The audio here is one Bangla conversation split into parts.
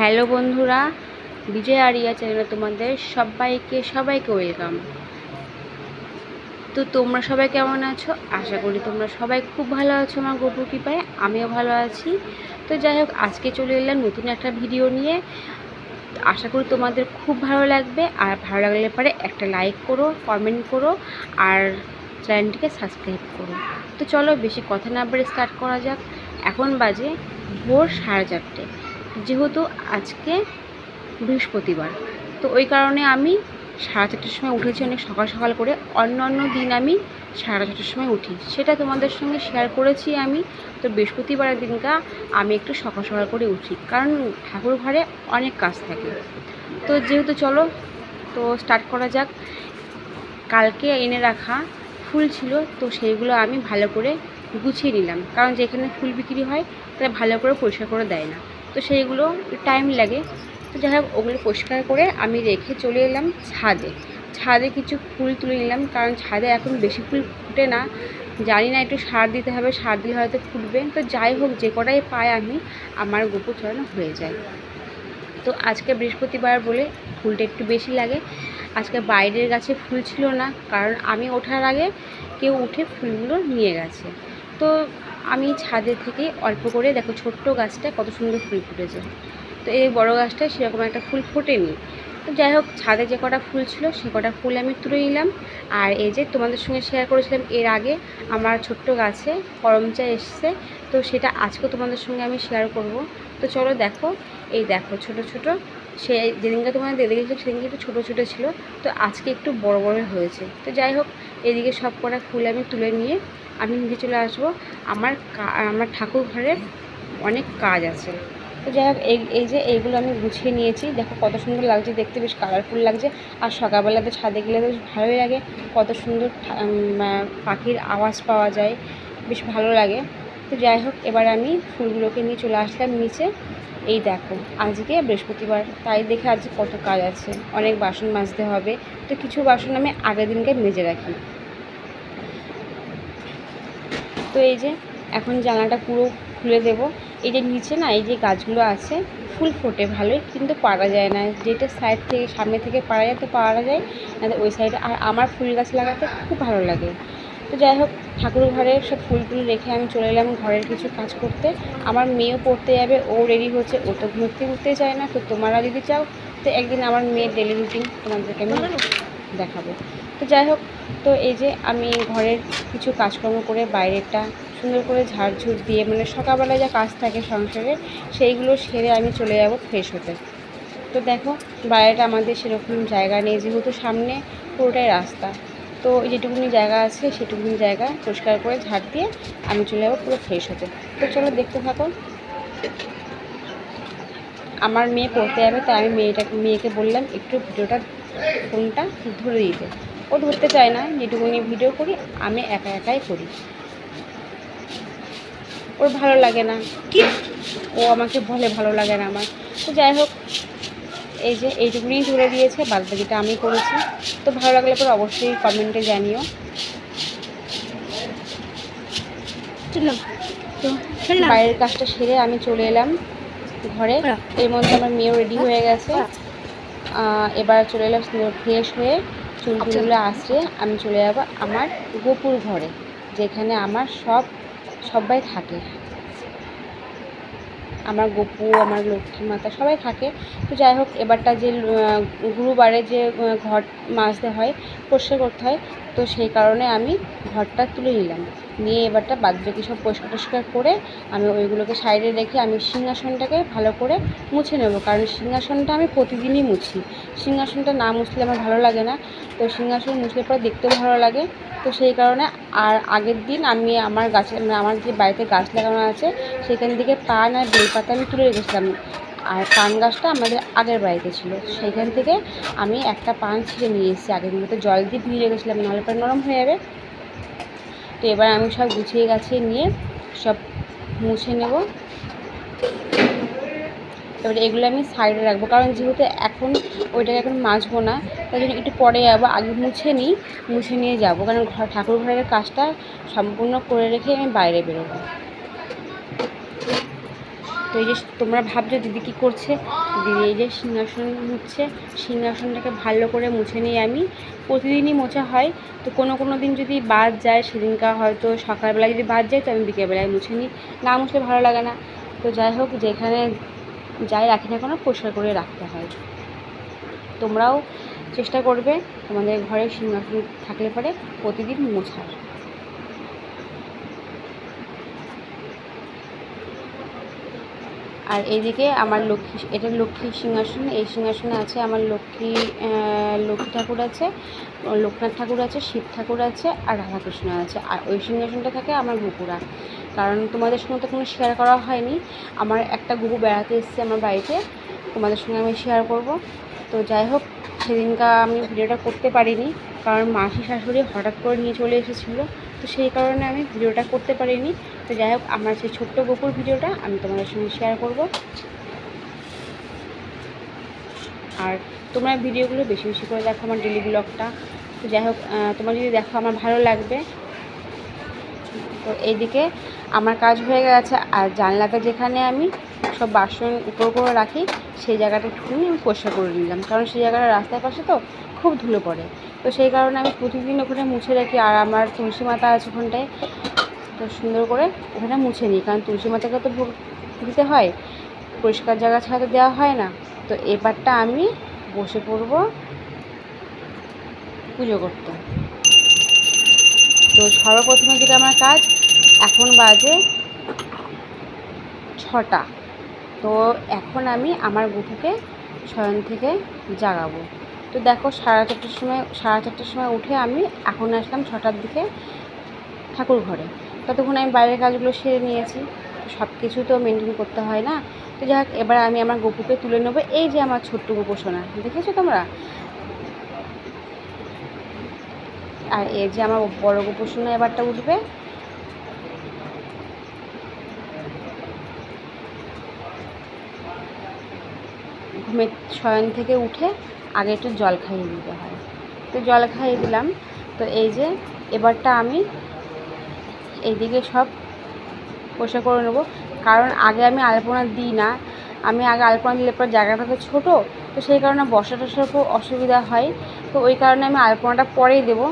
হ্যালো বন্ধুরা, বিজয় আরিয়া চ্যানেলে তোমাদের সবাইকে সবাইকে ওয়েলকাম তো তোমরা সবাই কেমন আছো? আশা করি তোমরা সবাই খুব ভালো আছো আমার গোপুর কৃপায়, আমিও ভালো আছি। তো যাই হোক, আজকে চলে এলাম নতুন একটা ভিডিও নিয়ে। আশা করি তোমাদের খুব ভালো লাগবে, আর ভালো লাগলে পরে একটা লাইক করো কমেন্ট করো, আর চ্যানেলটিকে সাবস্ক্রাইব করো। তো চলো, বেশি কথা না বলে স্টার্ট করা যাক। এখন বাজে ভোর সাড়ে চারটে। যেহেতু আজকে বৃহস্পতিবার, তো ওই কারণে আমি সাড়ে চারটের সময় উঠেছি অনেক সকাল সকাল করে। অন্য অন্য দিন আমি সাড়ে চারটের সময় উঠি। সেটা তোমাদের সঙ্গে শেয়ার করেছি আমি। তো বৃহস্পতিবারের দিনটা আমি একটু সকাল সকাল করে উঠি, কারণ ঠাকুর ঘরে অনেক কাজ থাকে। তো যেহেতু চলো, তো স্টার্ট করা যাক। কালকে এনে রাখা ফুল ছিল, তো সেইগুলো আমি ভালো করে গুছিয়ে নিলাম। কারণ যেখানে ফুল বিক্রি হয়, তারা ভালো করে পরিষ্কার করে দেয় না। তো সেইগুলো টাইম লাগে। তো যাই হোক, ওগুলো পরিষ্কার করে আমি রেখে চলে এলাম ছাদে। ছাদে কিছু ফুল তুলে নিলাম, কারণ ছাদে এখন বেশি ফুল ফুটে না। জানি না একটু সার দিতে হবে, সার দিলে হয়তো ফুটবে। তো যাই হোক, যে কটাই পাই আমি, আমার গোপুর চড়ানো হয়ে যায়। তো আজকে বৃহস্পতিবার বলে ফুলটা একটু বেশি লাগে। আজকে বাইরের গাছে ফুল ছিল না, কারণ আমি ওঠার আগে কেউ উঠে ফুলগুলো নিয়ে গেছে। তো আমি ছাদে থেকে অল্প করে দেখো ছোট্ট গাছটা কত সুন্দর ফুল ফুটেছে। তো এই বড় গাছটায় সেরকম একটা ফুল ফোটেনি। তো যাই হোক, ছাদে যে কটা ফুল ছিল সে কটা ফুল আমি তুলে নিলাম। আর এই যে তোমাদের সঙ্গে শেয়ার করেছিলাম, এর আগে আমার ছোট্ট গাছে করমচা এসছে। তো সেটা আজকেও তোমাদের সঙ্গে আমি শেয়ার করব। তো চলো দেখো, এই দেখো ছোট ছোট, সে যেদিনকে তোমাদের দেখেছিলাম সেদিনকে একটু ছোটো ছোটো ছিল। তো আজকে একটু বড় বড় হয়েছে। তো যাই হোক এদিকে সব কটা ফুল আমি তুলে নিয়ে আমি নিচে চলে আসব। আমার আমার ঠাকুর ঘরের অনেক কাজ আছে। তো যাই হোক, এই যে এইগুলো আমি গুছিয়ে নিয়েছি। দেখো কত সুন্দর লাগছে দেখতে, বেশ কালারফুল লাগছে। আর সকালবেলাতে ছাদে গেলে বেশ ভালোই লাগে। কত সুন্দর পাখির আওয়াজ পাওয়া যায়, বেশ ভালো লাগে। তো যাই হোক, এবার আমি ফুলগুলোকে নিয়ে চলে আসলাম নিচে। এই দেখো, আজকে বৃহস্পতিবার, তাই দেখে আজকে কত কাজ আছে। অনেক বাসন মাজতে হবে, তো কিছু বাসন আমি আগের দিনকে মেজে রাখি। তো এই যে, এখন জানালাটা পুরো খুলে দেব। এই যে নিচে না, এই যে গাছগুলো আছে, ফুল ফোটে ভালোই, কিন্তু পারা যায় না। যেটা সাইড থেকে, সামনে থেকে পারা যায়, তো পারা যায়, না ওই সাইডে আর আমার ফুল গাছ লাগাতে খুব ভালো লাগে। তো যাই হোক ঠাকুর ঘরে সব ফুলগুলো রেখে আমি চলে এলাম ঘরের কিছু কাজ করতে। আমার মেয়েও পড়তে যাবে, ও রেডি হচ্ছে ও তো ঘুরতে ঘুরতে চায় না, তো তোমরা যদি চাও, তো একদিন আমার মেয়ের ডেলি রুটিন তোমাদেরকে আমি দেখাবো। তো যাই হোক, তো এই যে আমি ঘরের কিছু কাজকর্ম করে বাইরেরটা সুন্দর করে ঝাড়ঝুড় দিয়ে মানে সকালবেলায় যা কাজ থাকে সংসারে, সেইগুলো সেরে আমি চলে যাব ফ্রেশ হতে। তো দেখো, বাইরেটা আমাদের সেরকম জায়গা নেই, যেহেতু সামনে পুরোটাই রাস্তা। তো যেটুকুনি জায়গা আছে সেটুকুনি জায়গা পরিষ্কার করে ঝাড় দিয়ে আমি চলে যাব পুরো ফ্রেশ হতে। তো চলো দেখতে থাকো। আমার মেয়ে পড়তে যাবে তাই আমি মেয়েটাকে মেয়েকে বললাম একটু ভিডিওটা ফোনটা ধরে দিতে। ও ধরতে চায় না যেটুকুনি ভিডিও করি আমি একা একাই করি। ওর ভালো লাগে না। কি? ও আমাকে বলে ভালো লাগে না আমার। তো যাই হোক এই যে এইটুকুনি ধরে দিয়েছে বাদ বাকিটা আমি করেছি। তো ভালো লাগলে পরে অবশ্যই কমেন্টে জানিও। তো বাইরের কাজটা সেরে আমি চলে এলাম ঘরে। এর মধ্যে আমার মেয়েও রেডি হয়ে গেছে। এবার চলে এলাম ফ্রেশ হয়ে চুল টুলগুলো আশ্রে আমি চলে যাব আমার গোপুর ঘরে যেখানে আমার সব সবাই থাকে। আমার গপু, আমার লক্ষ্মী মাতা সবাই থাকে। তো যাই হোক, এবারটা যে গুরুবারে যে ঘট মাজতে হয় পরিষ্কার করতে হয় তো সেই কারণে আমি ঘরটা তুলে নিলাম। নিয়ে এবারটা বাদ বাকি সব পরিষ্কার টরিষ্কার করে আমি ওইগুলোকে সাইডে রেখে আমি সিংহাসনটাকে ভালো করে মুছে নেব। কারণ সিংহাসনটা আমি প্রতিদিনই মুছি। সিংহাসনটা না মুছলে আমার ভালো লাগে না। তো সিংহাসন মুছলে পরে দেখতেও ভালো লাগে। তো সেই কারণে আর আগের দিন আমি আমার গাছে মানে আমার যে বাড়িতে গাছ লাগানো আছে, সেখান থেকে পান আর বেলপাতা আমি তুলে রেখেছিলাম। আর পান গাছটা আমাদের আগের বাড়িতে ছিল। সেইখান থেকে আমি একটা পান ছিঁড়ে নিয়ে এসেছি। আগের দিন তো জল দিয়ে ভিজিয়ে রেখেছিলাম, নাহলে পরে নরম হয়ে যাবে। তো এবার আমি সব গুছিয়ে গাছিয়ে নিয়ে সব মুছে নেব। এবারে এগুলো আমি সাইডে রাখব, কারণ যেহেতু এখন ওইটাকে এখন মাজবো না, তাই জন্য একটু পরে যাব। আগে মুছে নিই, মুছে নিয়ে যাব। কারণ ঘর ঠাকুর ঘরের কাজটা সম্পূর্ণ করে রেখে আমি বাইরে বেরোবো। তো এই যে তোমরা ভাবছ দিদি কী করছে? দিদি এই যে সিংহাসন হচ্ছে সিংহাসনটাকে ভালো করে মুছে নিয়ে আমি প্রতিদিনই মোছা হয়। তো কোনো কোনো দিন যদি বাদ যায়, সেদিনকার হয়তো সকালবেলা যদি বাদ যায়, তো আমি বিকেলবেলায় মুছে নিই। না মুছলে ভালো লাগে না। তো যাই হোক, যেখানে যাই রাখি না কেন, পরিষ্কার করে রাখতে হয়। তোমরাও চেষ্টা করবে তোমাদের ঘরে সিংহাসন থাকলে পরে প্রতিদিন মোছার। আর এইদিকে আমার লক্ষ্মী, এটা লক্ষ্মী সিংহাসন, এই সিংহাসনে আছে আমার লক্ষ্মী লক্ষ্মী ঠাকুর আছে, লোকনাথ ঠাকুর আছে, শিব ঠাকুর আছে আর রাধাকৃষ্ণ আছে। আর ওই সিংহাসনটা থাকে আমার গুপুরা কারণ তোমাদের সঙ্গে তো কোনো শেয়ার করা হয়নি। আমার একটা গুপু বেড়াতে এসেছে আমার বাড়িতে, তোমাদের সঙ্গে আমি শেয়ার করব। তো যাই হোক, সেদিনকা আমি ভিডিওটা করতে পারিনি, কারণ মাসি শাশুড়ি হঠাৎ করে নিয়ে চলে এসেছিল। তো সেই কারণে আমি ভিডিওটা করতে পারিনি। তো যাই হোক, আমার সেই ছোট্ট গোপুর ভিডিওটা আমি তোমাদের সঙ্গে শেয়ার করব। আর তোমরা ভিডিওগুলো বেশি বেশি করে দেখো আমার ডেলি ব্লগটা তো যাই হোক তোমরা যদি দেখো আমার ভালো লাগবে, তো এইদিকে আমার কাজ হয়ে গেছে। আর জানলাটা যেখানে আমি সব বাসন উপর করে রাখি, সেই জায়গাটা একটুখানি আমি পরিষ্কার করে নিলাম। কারণ সেই জায়গাটা রাস্তার পাশে তো খুব ধুলো পড়ে। তো সেই কারণে আমি প্রতিদিন ওখানে মুছে রাখি। আর আমার তুলসী মাতা আছে ওখানটায় তো সুন্দর করে ওখানে মুছে নিই, কারণ তুলসী মাতাকে তো দিতে হয়, পরিষ্কার জায়গা ছাড়া দেওয়া হয় না। তো এবারটা আমি বসে পড়ব পুজো করতে। তো সর্বপ্রথমে যেটা আমার কাজ, এখন বাজে ছটা। তো এখন আমি আমার গুপুকে শয়ন থেকে জাগাবো। তো দেখো সাড়ে চারটার সময়, সাড়ে চারটার সময় উঠে আমি এখন আসলাম ছটার দিকে ঠাকুর ঘরে ততক্ষণ আমি বাইরের কাজগুলো সেরে নিয়েছি। সব কিছু তো মেনটেন করতে হয় না। তো যাই হোক, এবার আমি আমার গপুকে তুলে নেব। এই যে আমার ছোট্ট গোপোষণা দেখেছ তোমরা? আর এই যে আমার বড় গোপোষণা এবারটা উঠবে। ঘুমের শয়ন থেকে উঠে আগে একটু জল খাইয়ে দিতে হয়। তো জল খাইয়ে দিলাম। তো এই যে এবারটা আমি এইদিকে সব পরিষ্কার করে নেব। কারণ আগে আমি আলপনা দিই না। আমি আগে আলপনা দিলে পর জায়গাটা তো ছোটো, তো সেই কারণে বসা টসার খুব অসুবিধা হয়। তো ওই কারণে আমি আলপনাটা পরেই দেবো।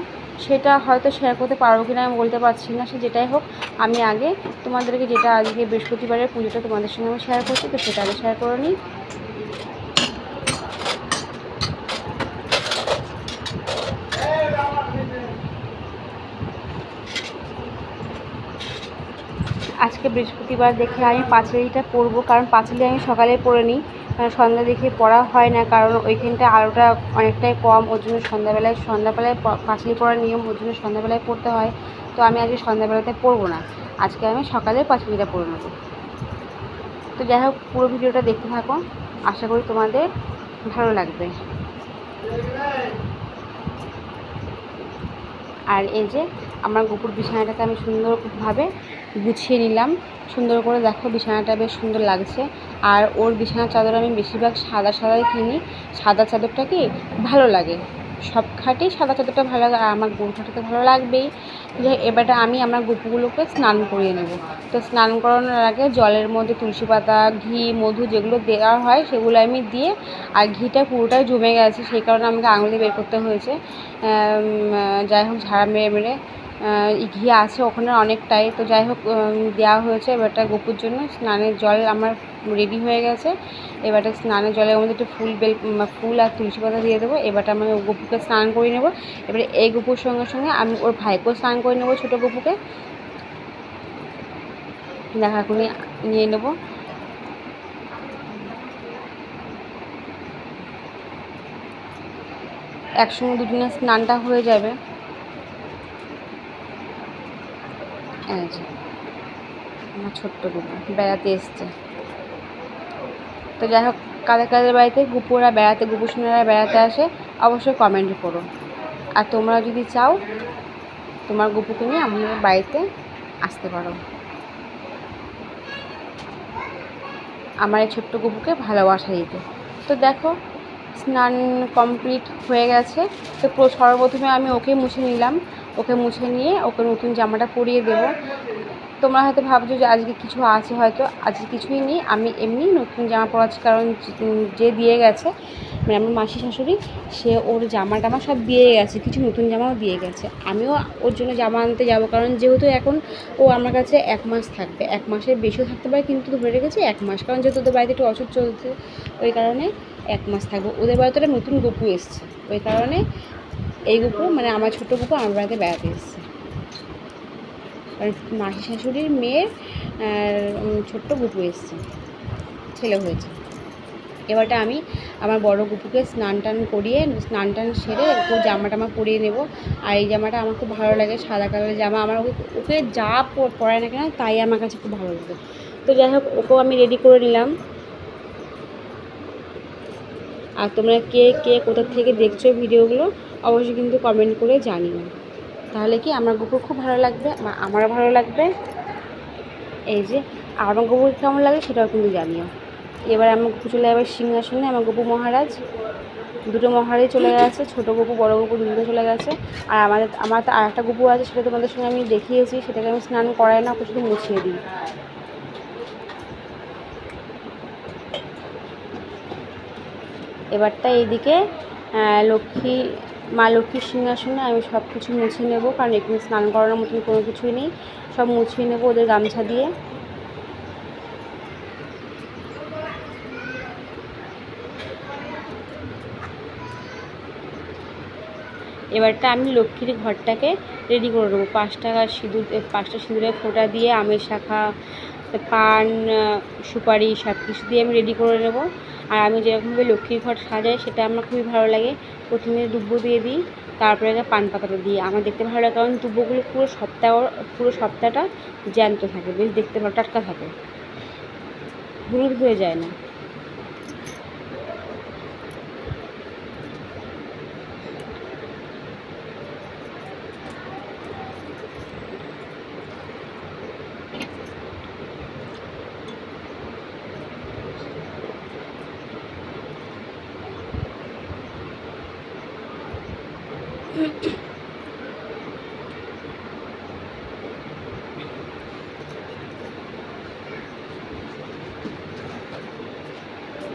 সেটা হয়তো শেয়ার করতে পারব কি না আমি বলতে পারছি না, সে যেটাই হোক, আমি আগে তোমাদেরকে যেটা আজকে বৃহস্পতিবারের পুজোটা তোমাদের সঙ্গে আমি শেয়ার করছি, তো সেটা আগে শেয়ার করে নিই আজকে বৃহস্পতিবার দেখে আমি পাঁচালিটা পরবো, কারণ পাঁচালি আমি সকালে পরে নিই। কারণ সন্ধ্যা দেখে পড়া হয় না, কারণ ওইখানটা আলোটা অনেকটাই কম, ওর জন্য সন্ধ্যাবেলায় সন্ধ্যাবেলায় পাঁচালি পরার নিয়ম, ওর জন্য সন্ধ্যাবেলায় পড়তে হয়। তো আমি আজকে সন্ধ্যাবেলাতে পরবো না, আজকে আমি সকালে পাঁচালিটা পরে নেব। তো যাই হোক, পুরো ভিডিওটা দেখতে থাকো, আশা করি তোমাদের ভালো লাগবে। আর এই যে, আমার গোপুর বিছানাটাকে আমি সুন্দরভাবে গুছিয়ে নিলাম। সুন্দর করে দেখো বিছানাটা বেশ সুন্দর লাগছে। আর ওর বিছানার চাদর আমি বেশিরভাগ সাদা সাদাই কিনি। সাদা চাদরটা কি ভালো লাগে। সব খাটেই সাদা চাদরটা ভালো লাগে আর আমার খাটে তো ভালো লাগবেই। যে এবারটা আমি আমার গুপুগুলোকে স্নান করিয়ে নেব। তো স্নান করানোর আগে জলের মধ্যে তুলসী পাতা, ঘি, মধু যেগুলো দেওয়া হয় সেগুলো আমি দিয়ে আর ঘিটা পুরোটাই জমে গেছে। সেই কারণে আমাকে আঙুলে বের করতে হয়েছে। যাই হোক, ঝাড়া মেরে মেরে ঘি আছে ওখানে অনেকটাই। তো যাই হোক দেওয়া হয়েছে এবারটা গোপুর জন্য। স্নানের জল আমার রেডি হয়ে গেছে। এবারটা স্নানের জলের মধ্যে একটু ফুল বেল ফুল আর তুলসী পাতা দিয়ে দেবো। এবারটা আমি গপুকে স্নান করে নেব। এবারে এই গপুর সঙ্গে সঙ্গে আমি ওর ভাইকেও স্নান করে নেব ছোটো গপুকে। দেখা এখনই নিয়ে নেব। একসঙ্গে দুজনের স্নানটা হয়ে যাবে। এই যে আমার ছোট্ট গুপু বেড়াতে এসছে। তো যাই হোক, কাদের কাদের বাড়িতে গুপুরা বেড়াতে গুপু সোনারা বেড়াতে আসে, অবশ্যই কমেন্ট করো আর তোমরা যদি চাও, তোমার গুপুকে নিয়ে আমাদের বাড়িতে আসতে পারো। আমার এই ছোট্ট গুপুকে ভালোবাসা দিতে। তো দেখো, স্নান কমপ্লিট হয়ে গেছে। তো সর্বপ্রথমে আমি ওকে মুছে নিলাম। ওকে মুছে নিয়ে ওকে নতুন জামাটা পরিয়ে দেবো। তোমরা হয়তো ভাবছ যে আজকে কিছু আছে হয়তো, আজকে কিছুই নেই। আমি এমনি নতুন জামা পরাচ্ছি, কারণ যে- দিয়ে গেছে মানে আমার মাসি শাশুড়ি, সে ওর জামা টামা সব দিয়ে গেছে, কিছু নতুন জামাও দিয়ে গেছে। আমিও ওর জন্য জামা আনতে যাব, কারণ যেহেতু এখন ও আমার কাছে এক মাস থাকবে। এক মাসের বেশিও থাকতে পারে, কিন্তু ধরে রেখেছি এক মাস, কারণ যেহেতু ওদের বাড়িতে একটু অসুখ চলছে, ওই কারণে এক মাস থাকব। ওদের বাড়িতে নতুন গপু এসছে, ওই কারণে এই গপু মানে আমার ছোটো গপু আমার বাড়িতে বেড়াতে এসছে। আর মাসি শাশুড়ির মেয়ের ছোট্ট গুপু এসছে। ছেলে হয়েছে। এবারটা আমি আমার বড় গুপুকে স্নান টান করিয়ে, স্নান টান সেরে ওকে জামা টামা পরিয়ে নেব। আর এই জামাটা আমার খুব ভালো লাগে, সাদা কালারের জামা। আমার ওকে ওকে যা পরায় না কেন, তাই আমার কাছে খুব ভালো লাগে। তো যাই হোক, ওকেও আমি রেডি করে নিলাম। আর তোমরা কে কে কোথা থেকে দেখছ ভিডিওগুলো অবশ্যই কিন্তু কমেন্ট করে জানিও। তাহলে কি আমার গপুর খুব ভালো লাগবে আমারও ভালো লাগবে? এই যে, আমার গপুর কেমন লাগে সেটাও কিন্তু জানিও। এবার আমার গপু চলে যাবে সিংহাসনে, আমার গপু মহারাজ। দুটো মহারাজ চলে গেছে, ছোটো গপু, বড় গপু দুটো চলে গেছে। আর আমাদের, আমার আর একটা গপু আছে, সেটা তোমাদের সঙ্গে আমি দেখিয়েছি, সেটাকে আমি স্নান করাই না শুধু মুছিয়ে দিই। এবারটা এইদিকে লক্ষ্মী মা লক্ষ্মীর সিংহাসনে আমি সব কিছু মুছে নেব, কারণ এখানে স্নান করানোর মতন কোনো কিছুই নেই। সব মুছিয়ে নেব ওদের গামছা দিয়ে। এবারটা আমি লক্ষ্মীর ঘরটাকে রেডি করে নেব পাঁচটা সিঁদুর পাঁচটা সিঁদুরের ফোঁটা দিয়ে আমের শাখা, পান, সুপারি সব কিছু দিয়ে আমি রেডি করে নেব। আর আমি যেরকমভাবে লক্ষ্মীর ঘর সাজাই, সেটা আমার খুবই ভালো লাগে। প্রথমে দুব্বো দিয়ে দিই, তারপরে পান পাতাটা দিই। আমার দেখতে ভালো লাগে কারণ দুব্বোগুলো পুরো সপ্তাহ, পুরো সপ্তাহটা জ্যান্ত থাকে, বেশ দেখতে ভালো টাটকা থাকে। হলুদ হয়ে যায় না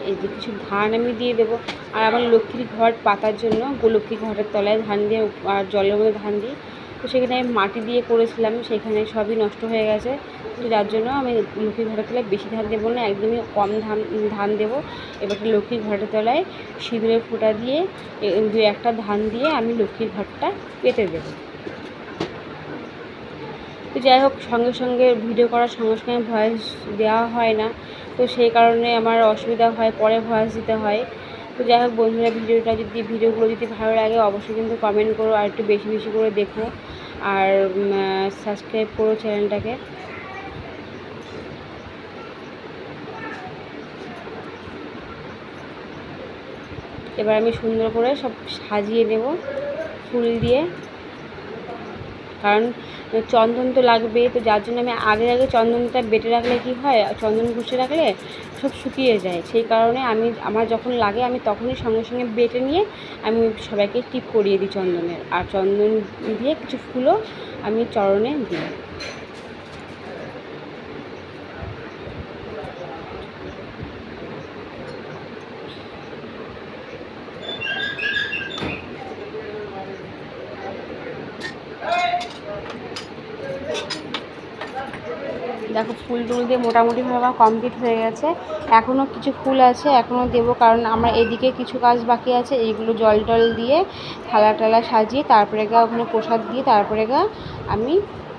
এই যে কিছু ধান আমি দিয়ে দেবো। আর আমার লক্ষ্মীর ঘর পাতার জন্য লক্ষ্মীর ঘরের তলায় ধান দিয়ে, আর জলের মধ্যে ধান দিই। তো সেখানে আমি মাটি দিয়ে করেছিলাম, সেখানে সবই নষ্ট হয়ে গেছে। তো যার জন্য আমি লক্ষ্মীর ঘরের তলায় বেশি ধান দেবো না, একদমই কম ধান ধান দেবো। এবার লক্ষ্মীর ঘরের তলায় সিঁদুরের ফোঁটা দিয়ে দু একটা ধান দিয়ে আমি লক্ষ্মীর ঘরটা পেতে দেবো। তো যাই হোক, সঙ্গে সঙ্গে ভিডিও করার সঙ্গে সঙ্গে ভয়েস দেওয়া হয় না। তো সেই কারণে আমার অসুবিধা হয়, পরে ভয়েস দিতে হয়। তো যাই হোক বন্ধুরা, ভিডিওটা যদি, ভিডিওগুলো যদি ভালো লাগে, অবশ্যই কিন্তু কমেন্ট করো আর একটু বেশি বেশি করে দেখো। আর সাবস্ক্রাইব করো চ্যানেলটাকে এবার আমি সুন্দর করে সব সাজিয়ে নেব, ফুল দিয়ে। কারণ চন্দন তো লাগবেই তো যার জন্য আমি আগে আগে চন্দনটা বেটে রাখলে কি হয়, চন্দন ঘুষে রাখলে সব শুকিয়ে যায়। সেই কারণে আমি, আমার যখন লাগে আমি তখনই সঙ্গে সঙ্গে বেটে নিয়ে আমি সবাইকে টিপ করিয়ে দিই চন্দনের। আর চন্দন দিয়ে কিছু ফুলও আমি চরণে দিই দেখো ফুল দিয়ে মোটামুটিভাবে আমার কমপ্লিট হয়ে গেছে। এখনও কিছু ফুল আছে এখনও দেবো কারণ আমার এদিকে কিছু কাজ বাকি আছে, এইগুলো জল টল দিয়ে থালা টালা সাজিয়ে তারপরে গা ওখানে প্রসাদ দিয়ে তারপরে গা আমি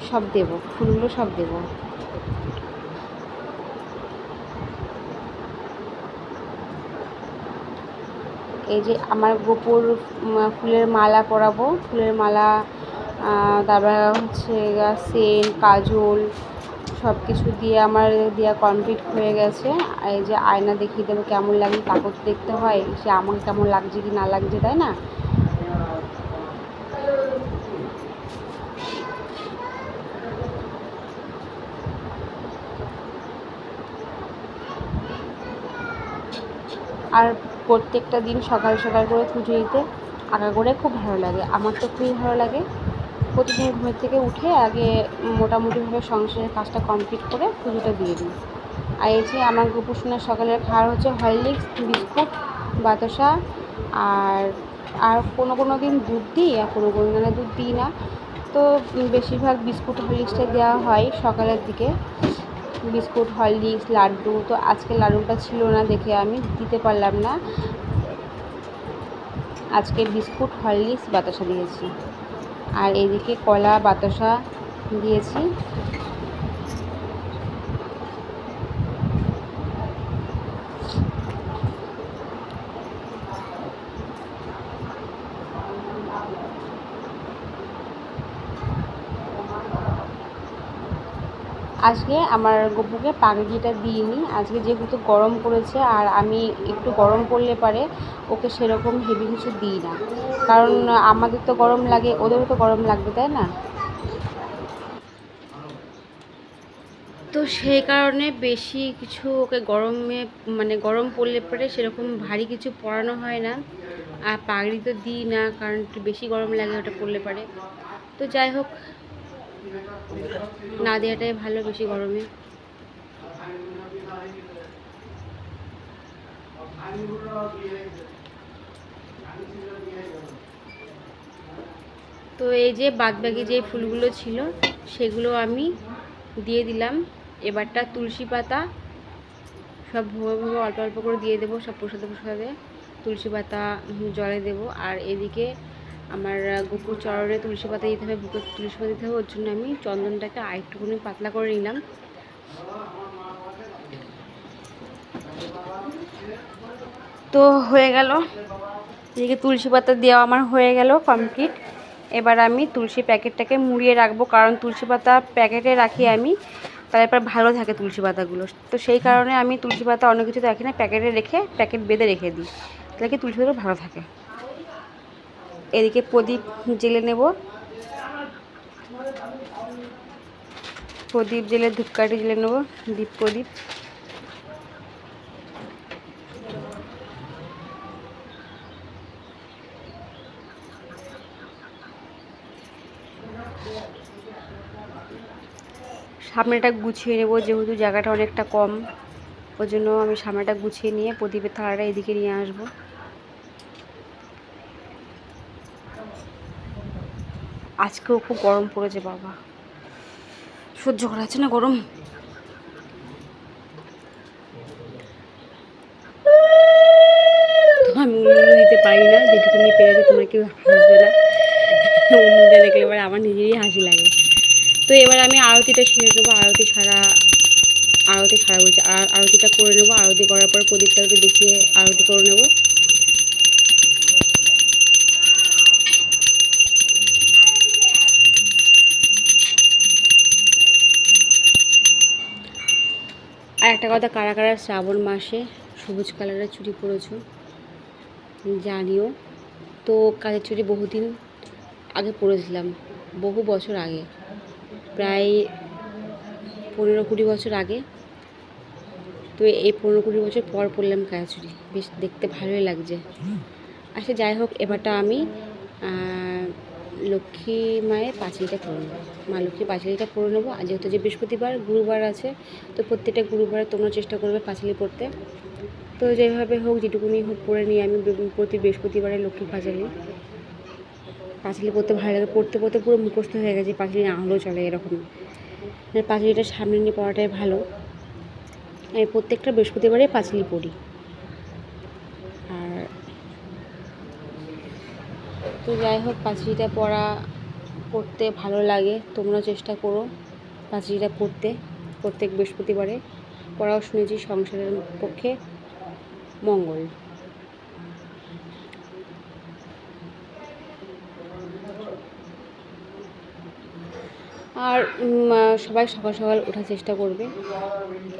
সব দেবো, ফুলগুলো সব দেবো। এই যে আমার গোপুর ফুলের মালা পরাবো, ফুলের মালা তারপরে হচ্ছে সেন কাজল সব কিছু দিয়ে আমার দেওয়া কমপ্লিট হয়ে গেছে। এই যে আয়না দেখিয়ে দেবো কেমন লাগে তো দেখতে হয়, সে আমাকে কেমন লাগছে কি না লাগছে, তাই না? আর প্রত্যেকটা দিন সকাল সকাল করে পুজো দিতে আঁকা করে খুব ভালো লাগে। আমার তো খুবই ভালো লাগে। প্রতিদিন ঘুমের থেকে উঠে আগে মোটামুটিভাবে সংসারের কাজটা কমপ্লিট করে পুজোটা দিয়ে দিই। আর এই যে আমার গোপুসোনার সকালের খাওয়ার হচ্ছে হরলিক্স, বিস্কুট, বাতাসা আর আর কোনো কোনো দিন দুধ দিই, আর কোনো কোনো দিনে দুধ দিই না। তো বেশিরভাগ বিস্কুট হরলিক্সটা দেওয়া হয় সকালের দিকে। বিস্কুট, হরলিক্স, লাড্ডু, তো আজকে লাড্ডুটা ছিল না দেখে আমি দিতে পারলাম না। আজকে বিস্কুট, হরলিক্স, বাতাসা দিয়েছি। আর এদিকে কলা বাতাসা দিয়েছি। আজকে আমার গপুকে পাগড়িটা দিইনি। আজকে যেহেতু গরম পড়েছে আর আমি একটু গরম পড়লে পারে ওকে সেরকম হেভি কিছু দিই না। কারণ আমাদের তো গরম লাগে, ওদেরও তো গরম লাগবে, তাই না? তো সেই কারণে বেশি কিছু ওকে গরমে মানে গরম পড়লে পরে সেরকম ভারী কিছু পরানো হয় না। আর পাগড়ি তো দিই না, কারণ একটু বেশি গরম লাগে ওটা পড়লে পারে। তো যাই হোক না দেওয়াটাই ভালো বেশি গরমে। তো এই যে বাদবাকি যে ফুলগুলো ছিল, সেগুলো আমি দিয়ে দিলাম। এবারটা তুলসী পাতা সব ভুয়ো ভুয়ো অল্প অল্প করে দিয়ে দেবো, সব প্রসাদে প্রসাদে। তুলসী পাতা জলে দেবো, আর এদিকে আমার গোপুর চরণে তুলসী পাতা দিতে হবে বুকে তুলসী পাতা দিতে হবে, ওর জন্য আমি চন্দনটাকে আরেকটুখানি পাতলা করে নিলাম। তো হয়ে গেল। এদিকে তুলসী পাতা দেওয়া আমার হয়ে গেল কমপ্লিট এবার আমি তুলসী প্যাকেটটাকে মুড়িয়ে রাখব, কারণ তুলসী পাতা প্যাকেটে রাখি আমি তারপর ভালো থাকে তুলসী পাতাগুলো। তো সেই কারণে আমি তুলসী পাতা অনেক কিছু রাখি না, প্যাকেটে রেখে, প্যাকেট বেঁধে রেখে দিই, তাহলে কি তুলসী পাতা ভালো থাকে? এদিকে প্রদীপ জেলে নেব। প্রদীপ জেলে, ধূপকাঠি জেলে নেব, দীপ প্রদীপ। সামনেটা গুছিয়ে নেব, যেহেতু জায়গাটা অনেকটা কম, ওই জন্য আমি সামনেটা গুছিয়ে নিয়ে প্রদীপের থালাটা এদিকে নিয়ে আসব। আজকেও খুব গরম পড়েছে, বাবা। সহ্য করা যাচ্ছে না গরম। আমি উনুন দিতে পারি না, যেটুকুনি পেরেছে তোমার কেউ হাসবে না উনুনটা দেখলে এবার আমার নিজেরই হাসি লাগে। তো এবার আমি আরতিটা সেরে নেব, আরতি ছাড়া আরতি ছাড়া বলছি, আর আরতিটা করে নেব, আরতি করার পর প্রদীপটাকে দেখিয়ে আরতি করে নেব। কথা কারা কারা শ্রাবণ মাসে, সবুজ কালারের চুড়ি পরেছো, জানিও। তো কাজের চুড়ি বহুদিন আগে পরেছিলাম, বহু বছর আগে, প্রায় পনেরো কুড়ি বছর আগে। তো এই পনেরো কুড়ি বছর পর পরলাম কাজের চুড়ি, বেশ দেখতে ভালোই লাগছে। আচ্ছা যাই হোক, এবারটা আমি লক্ষ্মী মায়ের পাঁচিলটা করে নেব। মা লক্ষ্মী পাঁচিলটা করে নেব। আর যেহেতু যে বৃহস্পতিবার, গুরুবার আছে, তো প্রত্যেকটা গুরুবারে তোমরা চেষ্টা করবে পাঁচিলি পড়তে। তো যেভাবে হোক, যেটুকুনি হোক পড়ে নিই আমি প্রতি বৃহস্পতিবারে লক্ষ্মী পাঁচালি। পাঁচিলি পড়তে ভালো লাগে, পড়তে পড়তে পুরো মুখস্থ হয়ে গেছে, পাঁচিলি না চলে এরকম। পাঁচিলিটা সামনে নিয়ে পড়াটাই ভালো। আমি প্রত্যেকটা বৃহস্পতিবারে পাঁচিলি পড়ি। তো যাই হোক পাঁচিলিটা পড়া পড়তে ভালো লাগে। তোমরা চেষ্টা করো পাঁচিলিটা পড়তে প্রত্যেক বৃহস্পতিবারে। পড়াও শুনেছি, সংসারের পক্ষে মঙ্গল। আর সবাই সকাল সকাল ওঠার চেষ্টা করবে।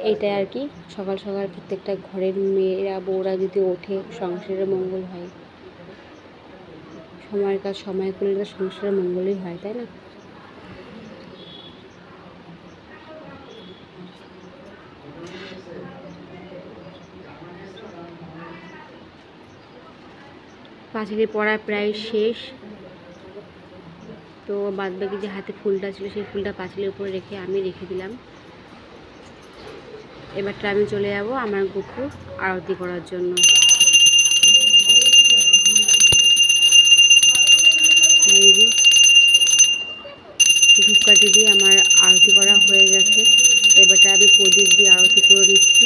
এইটাই আর কি, সকাল সকাল প্রত্যেকটা ঘরের মেয়েরা, বউরা যদি ওঠে সংসারের মঙ্গল হয়। সময়ের কাজ, সময় করলে তো সংসারের মঙ্গলই হয়, তাই না? পাঁচিলি পড়া প্রায় শেষ। তো তো বাদ বাকি যে হাতে ফুলটা ছিল, সেই ফুলটা পাঁচিলের উপরে রেখে আমি রেখে দিলাম। এবারটা আমি চলে যাব আমার গুপুর আরতি করার জন্য এই যে ধূপকাঠি দিয়ে আমার আরতি করা হয়ে গেছে প্রদীপ দিয়ে আরতি করে নিচ্ছি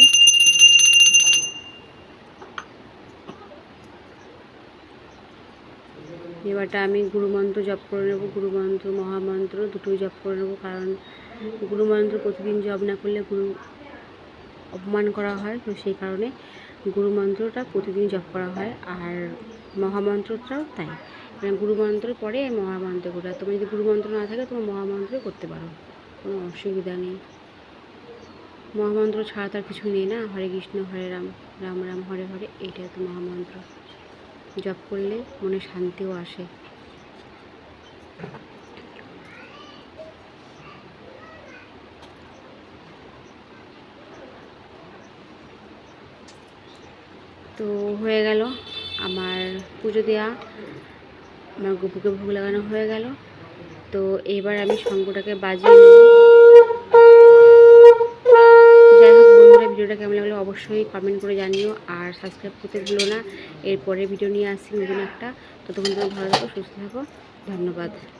এবারটা আমি গুরুমন্ত্র জপ করে নেব। গুরুমন্ত্র, মহামন্ত্র দুটোই জপ করে নেব। কারণ গুরুমন্ত্র প্রতিদিন জপ না করলে গুরু অপমান করা হয়। তো সেই কারণে গুরুমন্ত্রটা প্রতিদিন জপ করা হয়। আর মহামন্ত্রটাও তাই। মানে গুরুমন্ত্র পরে মহামন্ত্র করে তোমার যদি গুরুমন্ত্র না থাকে, তোমার মহামন্ত্র করতে পারো। কোনো অসুবিধা নেই। মহামন্ত্র ছাড়া তার কিছু নেই না? হরে কৃষ্ণ, হরে রাম রাম রাম, হরে হরে এইটাই তো মহামন্ত্র। জপ করলে মনে শান্তিও আসে। তো হয়ে গেল আমার পুজো দেওয়া আমার গপুকে ভোগ লাগানো হয়ে গেল। তো এবার আমি শঙ্কটাকে বাজিয়ে ভিডিওটা কেমন লাগল অবশ্যই কমেন্ট করে জানিও, আর সাবস্ক্রাইব করতে ভুলো না। এরপরে ভিডিও নিয়ে আসি নতুন একটা। ততক্ষণ তোমরা ভালো থাকো, সুস্থ থাকো। ধন্যবাদ।